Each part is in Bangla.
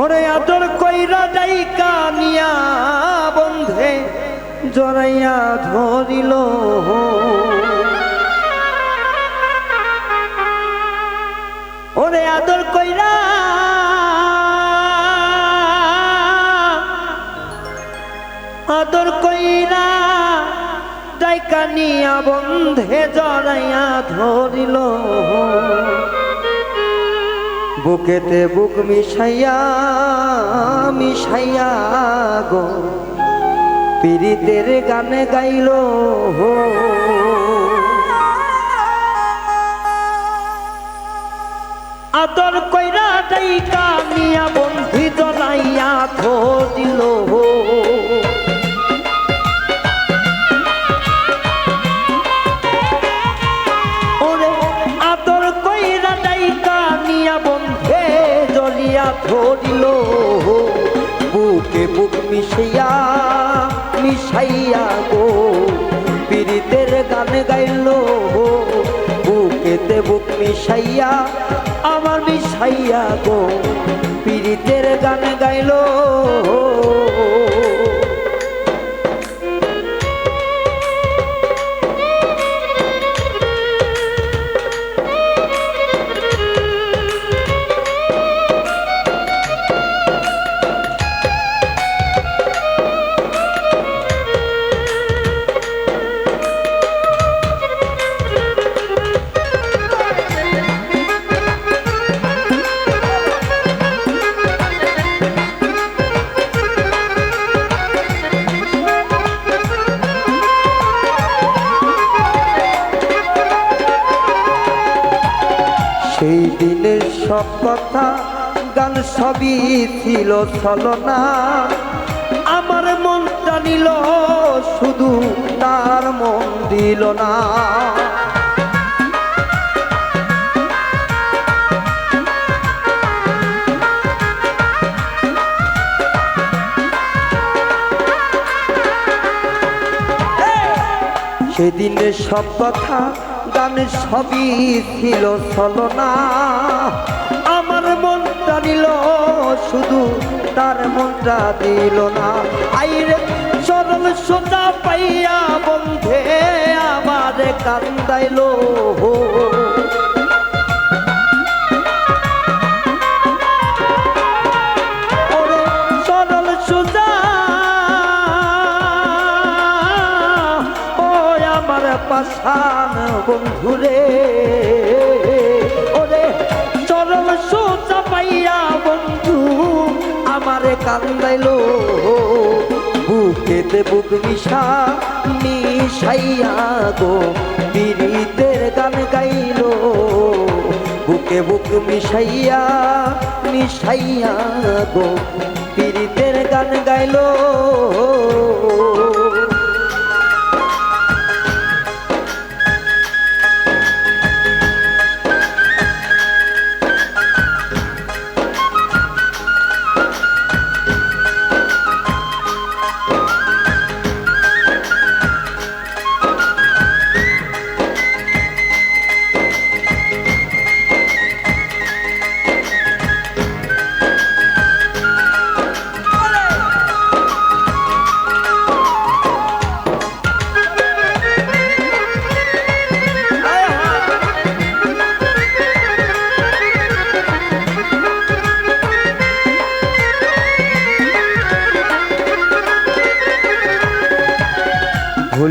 ওরে আদর কইরা যাইকা নিয়া বন্ধে, জড়াইয়া ধরিল। ওরে আদর কইরা আদর কইরা যাইকা নিয়া বন্ধে, জড়াইয়া ধরিল। বুকেতে বুক মিশাইয়া মিশাইয়া গো। পীড়িতের গানে গাইল হো। আদর কইরা ডাইকা নিয়া ধরিল বুকে বুক মিশিয়া, মিশাইয়া গো। পীড়িতের গান গাইল বুকেতে বুক মিশাইয়া, আমার মিশাইয়া গো। পীড়িতের গান গাইল সব কথা গান সবই ছিল ছলনা। আমার মনটা নিল শুধু তার মন দিল না। সেদিনের সব কথা গানে সবই ছিল ছলনা। আমার মনটা নিল, শুধু তার মনটা দিল না। আইরে সরল সোজা পাইয়া বন্ধে আমার কান্দাইলো ওরে পাশান বন্ধুরে। ওরে সরল সোজা পাইয়া বন্ধু, আমারে কান্দাইলো। বুকেতে বুক মিশা মিশাইয়া গো পীড়িতের গান গাইলো। বুকে বুক মিশাইয়া মিশাইয়া গো পীড়িতের গান গাইলো।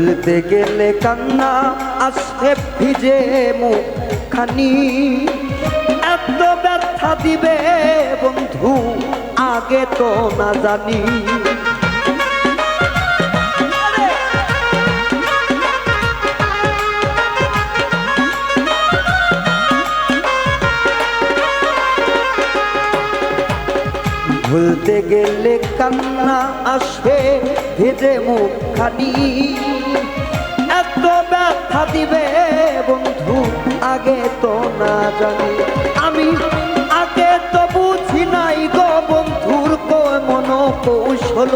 ভুলতে গেলে কান্না আসে ভিজে মুখখানি। এত ব্যথা দিবে বন্ধু, আগে তো না জানি। ভুলতে গেলে কান্না আসবে ভেজে মুখখানি। ব্যথা দিবে বন্ধু, আগে তো না জানি। আমি আগে তো বুঝি নাই গো বন্ধুর মন কৌশল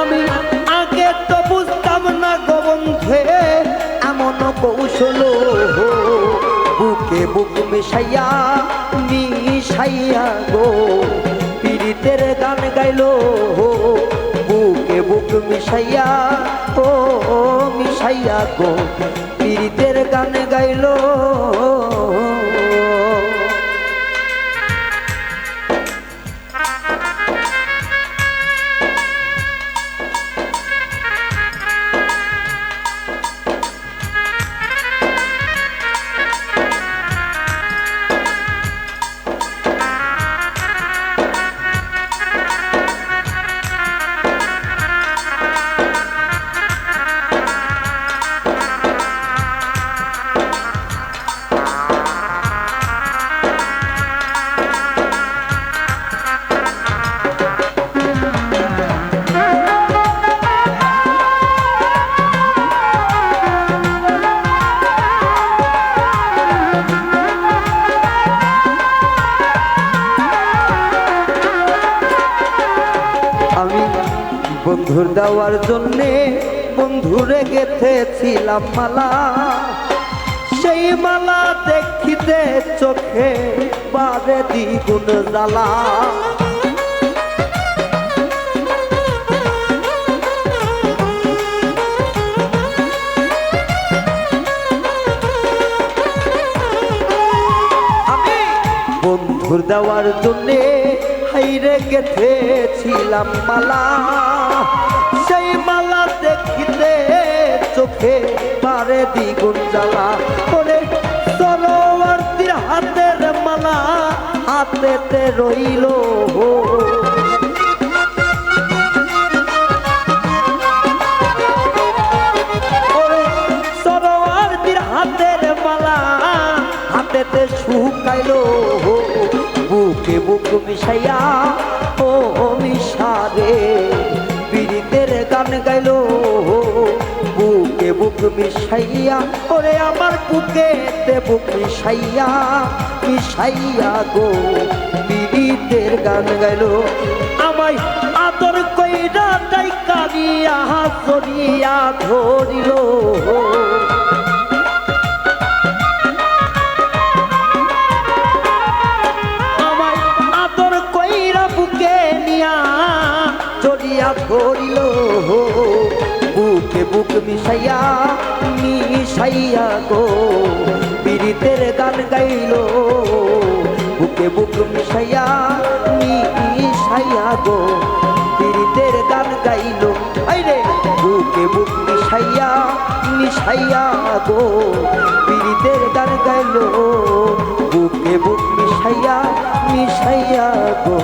আমি আগে তো বুঝতাম না গো বন্ধে, এমন কৌশল। মিশাইয়া মিশাইয়া গো। গাইলো বুকে বুক মিশাইয়া ও মিশাইয়া গো পীড়িতের গান গাইলো। জন্যে বন্ধুরে গেথেছিলাম মালা। সেই মালা দেখিতে চোখে বারে দ্বিগুণ জ্বালা। বন্ধুর দেওয়ার জন্যে হাইরে গেথেছিলাম মালা। মালা দেখিতে চোখে পারে দ্বিগুণ জ্বালা। করে সরোয়ার্তির হাতের মালা হাতেতে রইল সরোয়ার্তির হাতের মালা হাতেতে শুকাইলো বুকে বুক মিশাইয়া, ও মিশারে। গান বুকে বুক মিশাইয়া, ওরে আমার বুকেতে বুক মিশাইয়া মিশাইয়া গো পীড়িতের গান গেল। আমায় আদর কইরা তাই কালিয়া সরিয়া ধরিল। মিশাইয়া মিশাইয়া গো। পীড়িতের গান গাইল, বুকে বুক মিশাইয়া মিশাইয়া গো। পীড়িতের গান গাইল আইরে বুকে বুক মিশাইয়া মিশাইয়া গো। পীড়িতের গান গাইল, বুকে বুক মিশাইয়া মিশাইয়া গো।